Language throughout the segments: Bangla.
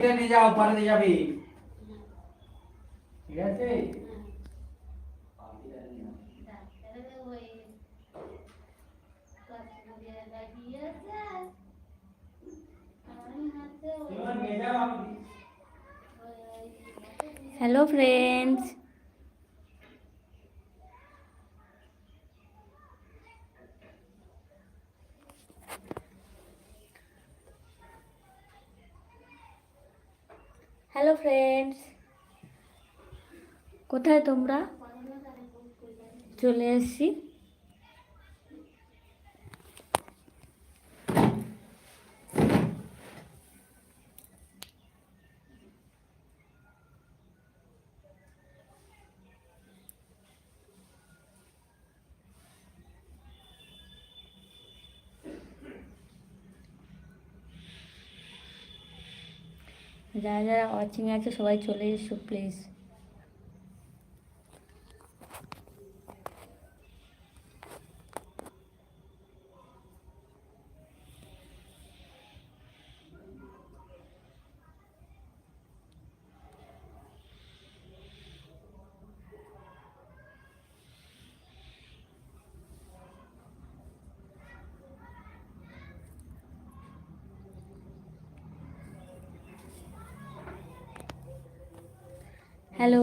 এটা নিয়ে যাও পারে যাবে ঠিক আছে এবার নিয়ে যাও আমি হ্যালো ফ্রেন্ডস হ্যালো ফ্রেন্ডস কোথায় তোমরা? চলে এসছি। যারা যারা ওয়াচিং আছে সবাই চলে এসো প্লিজ হ্যালো।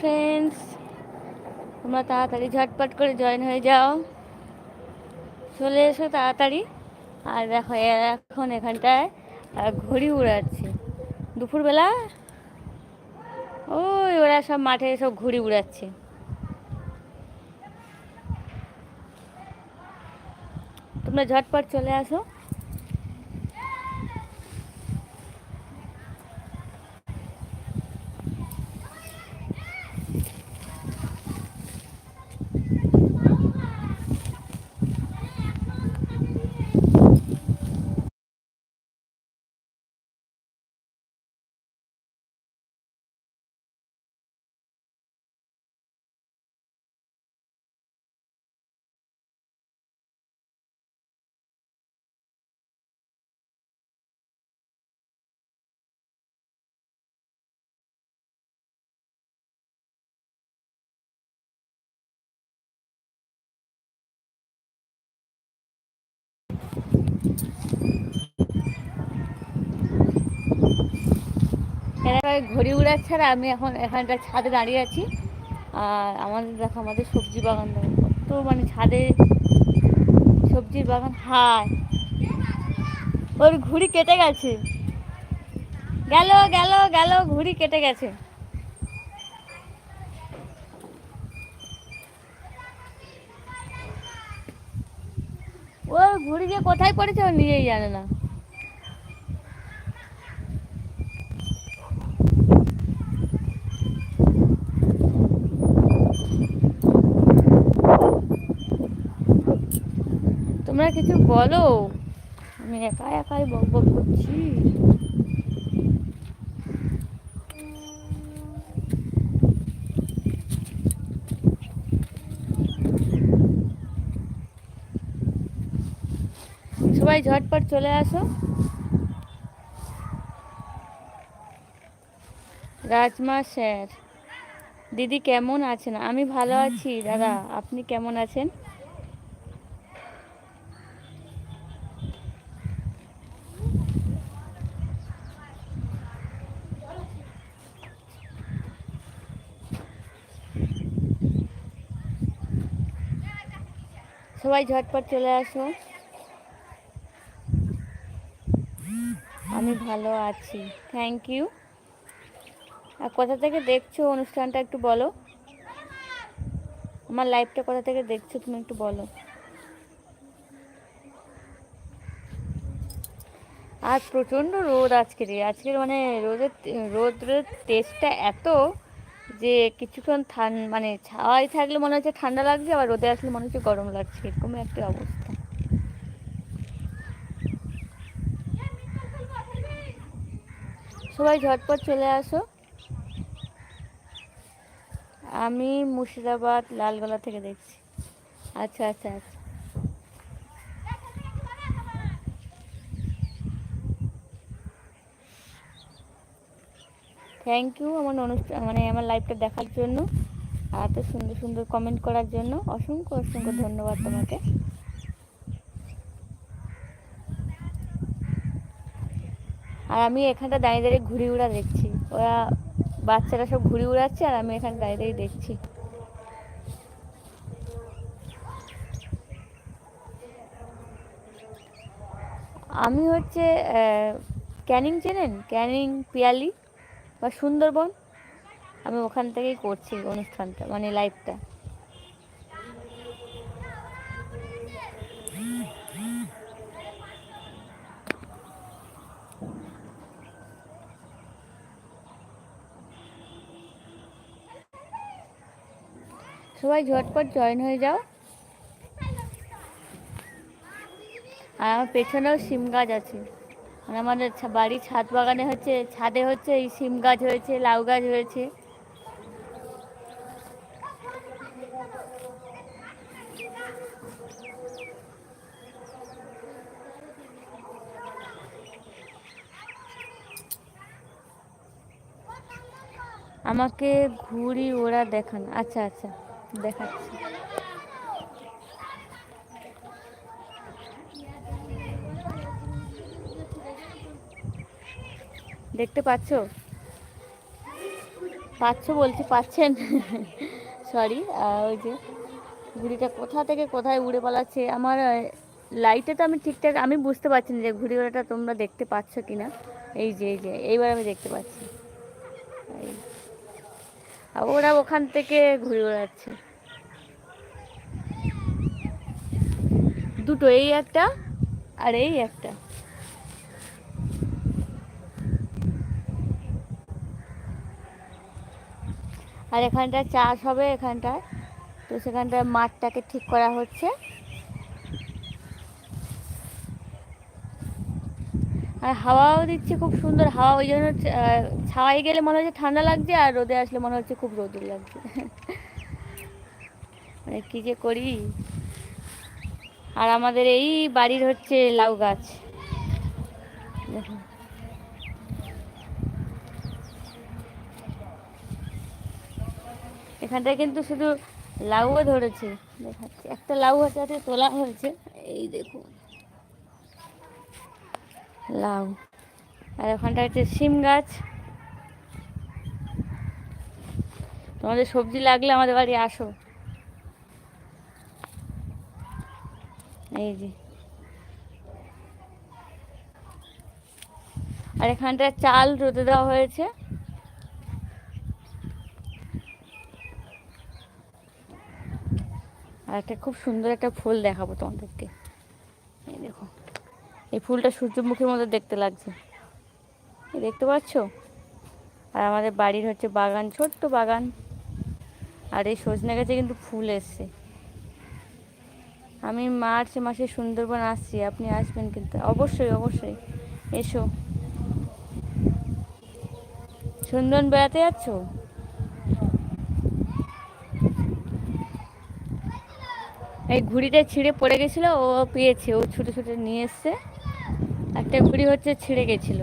ফ্রেন্ডস তোমরা তাড়াতাড়ি ঝটপট করে জয়েন হয়ে যাও। চলে এসো তাড়াতাড়ি। আর দেখো এখন এখানটায় ঘড়ি উড়াচ্ছে। দুপুরবেলা? ওই, ওরা সব মাঠে সব ঘুড়ি উড়াচ্ছে। তোমরা ঝটপট চলে আসো। ঘড়ি উড়াচ্ছে আর আমি এখন এখানটা ছাদে দাঁড়িয়ে আছি। আর আমাদের দেখো, আমাদের সবজি বাগান কত মানে ছাদে সবজির বাগান। হায়, ওর ঘুড়ি কেটে গেছে। গেল গেল গেল, ঘুড়ি কেটে গেছে। ও ঘুড়ি দিয়ে কোথায় পড়েছে ও নিজেই জানে না। তোমরা কিছু বলো? আমি একা একাই বক বক করছি। সবাই ঝটপট চলে আসো। রাজমা স্যার, দিদি কেমন আছেন? আমি ভালো আছি, দাদা, আপনি কেমন আছেন? সবাই ঝটপট চলে আসো আমি ভালো আছি। থ্যাংক ইউ আর কোথা থেকে দেখছ অনুষ্ঠানটা একটু বলো? আমার লাইভটা কোথা থেকে দেখছ তুমি একটু বলো। আর প্রচণ্ড রোদ আজকে আজকের মানে রোদের রোদের টেস্টটা এত যে কিছুক্ষণ ঠান মানে ছাওয়ায় থাকলে মনে হচ্ছে ঠান্ডা লাগছে, আবার রোদে আসলে মনে হচ্ছে গরম লাগছে। এরকম একটা অবস্থা। সবাই ঝটপট চলে আসো। আমি মুর্শিদাবাদ লালগোলা থেকে দেখছি। আচ্ছা আচ্ছা আচ্ছা। থ্যাংক ইউ আমার অনুষ্ঠান মানে আমার লাইভটা দেখার জন্য এত সুন্দর সুন্দর কমেন্ট করার জন্য অসংখ্য অসংখ্য ধন্যবাদ তোমাকে। আর আমি এখানটা দাঁড়িয়ে দাঁড়িয়ে ঘুড়ি উড়া দেখছি। ওরা বাচ্চারা সব ঘুড়ি উড়াচ্ছে আর আমি এখানে দাঁড়িয়ে দাঁড়িয়ে দেখছি। আমি হচ্ছে ক্যানিং চেনেন? ক্যানিং, পিয়ালি বা সুন্দরবন? আমি ওখান থেকেই করছি অনুষ্ঠানটা মানে লাইভটা সবাই ঝটপট জয়েন হয়ে যাও। আর আমার পেছনেও সিম গাছ আছে। মানে আমাদের বাড়ির ছাদ বাগানে হচ্ছে, ছাদে হচ্ছে এই সিম গাছ হয়েছে, লাউ গাছ হয়েছে। আমাকে ঘুড়ি ওড়া দেখান। আচ্ছা আচ্ছা। দেখাচ্ছি। দেখতে পাচ্ছো? পাচ্ছ বলছি, পাচ্ছেন? সরি ওই যে ঘুড়িটা কোথা থেকে কোথায় উড়ে পালাচ্ছে? আমার লাইটে তো আমি ঠিকঠাক, আমি বুঝতে পারছি না যে ঘুড়ি ওড়াটা তোমরা দেখতে পাচ্ছ কি না এই যে এই যে, এইবার আমি দেখতে পাচ্ছি। ওরা ওখান থেকে ঘুরে বেড়াচ্ছে। দুটো, এই একটা আর এই একটা। আর এখানটায় চাষ হবে এখানটায়। তো সেখানটায় মাঠটাকে ঠিক করা হচ্ছে। আর হাওয়াও দিচ্ছে খুব সুন্দর হাওয়া। ওই জন্য আহ, ছাওয়ায় গেলে মনে হচ্ছে ঠান্ডা লাগছে আর রোদে আসলে মনে হচ্ছে খুব রোদুর লাগছে। মানে কী যে করি? আর আমাদের এই বাড়ির হচ্ছে লাউ গাছ। দেখুন। এখানটায় কিন্তু শুধু লাউও ধরেছে। দেখাচ্ছি। একটা লাউ হচ্ছে তোলা হয়েছে। এই দেখুন। লাউ। আর ওখানটা হচ্ছে সিম গাছ। তোমাদের সবজি লাগলে আমাদের বাড়ি আসো। এই যে। আর এখানটা চাল রোদে দেওয়া হয়েছে। আর একটা খুব সুন্দর একটা ফুল দেখাবো তোমাদেরকে। এই ফুলটা সূর্যমুখীর মতো দেখতে লাগছে। দেখতে পাচ্ছ? আর আমাদের বাড়ির হচ্ছে বাগান, ছোট্ট বাগান। আর এই সজনে গাছে কিন্তু ফুল এসছে। আমি মার্চ মাসে সুন্দরবন আসছি, আপনি আসবেন কিন্তু। অবশ্যই অবশ্যই। এসো। সুন্দরবন বেড়াতে যাচ্ছ? এই ঘুড়িটা ছিঁড়ে পড়ে গেছিল, ও পেয়েছে, ও ছুটে ছুটে নিয়ে এসছে। একটা ঘুড়ি হচ্ছে ছিঁড়ে গেছিল।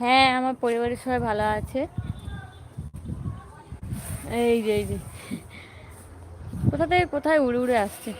হ্যাঁ আমার পরিবারের সবাই ভালো আছে। এই যে এই যে। কোথা থেকে কোথায় উড়ে উড়ে আসছে?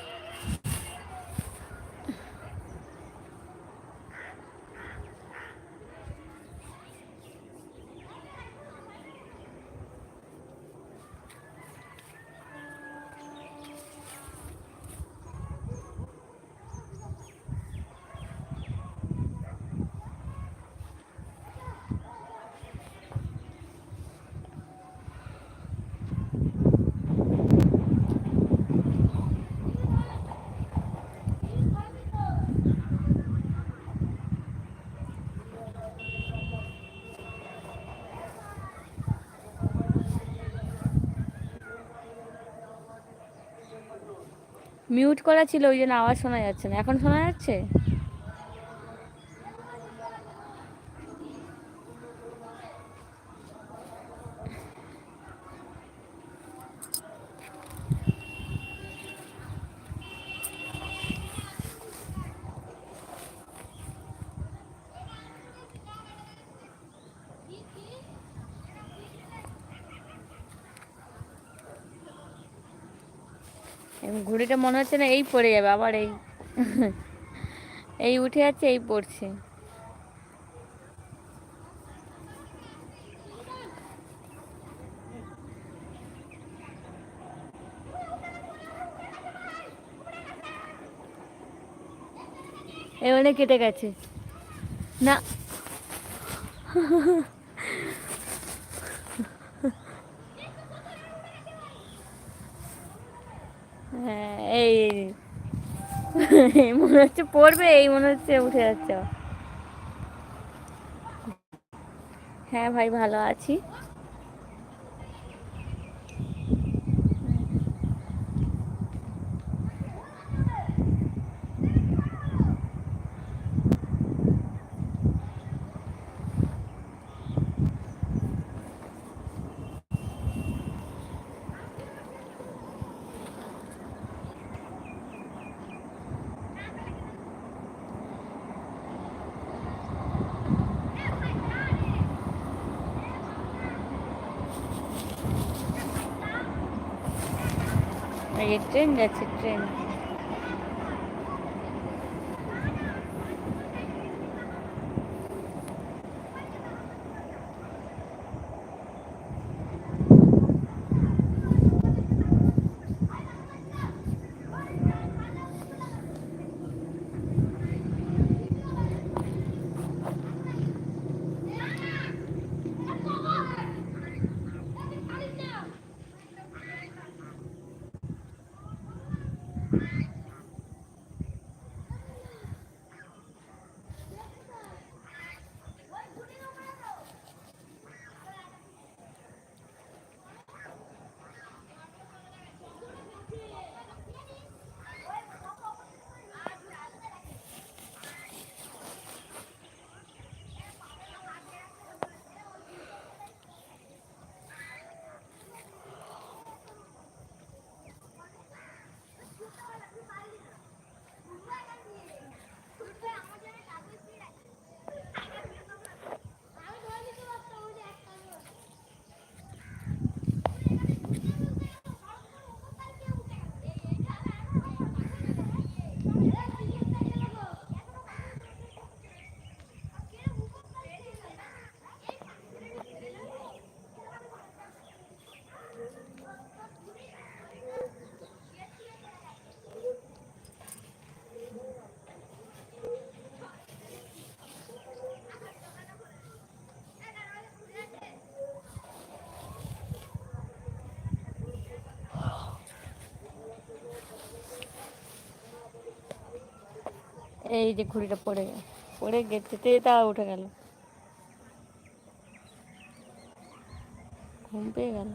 মিউট করা ছিল ওই জন্য আওয়াজ শোনা যাচ্ছে না। এখন শোনা যাচ্ছে? ঘুড়িটা মনে হচ্ছে না এই পড়ে যাবে, আবার এই। এই উঠে যাচ্ছে এই পড়ছে। এ এবারে কেটে গেছে। না হ্যাঁ এই এই মনে হচ্ছে পড়বে এই মনে হচ্ছে উঠে যাচ্ছে। হ্যাঁ ভাই ভালো আছি। যে ট্রেন যাচ্ছে ট্রেন এই যে ঘুড়িটা পড়ে গেল। পড়ে গেছে তা উঠে গেল। ঘুম পেয়ে গেল।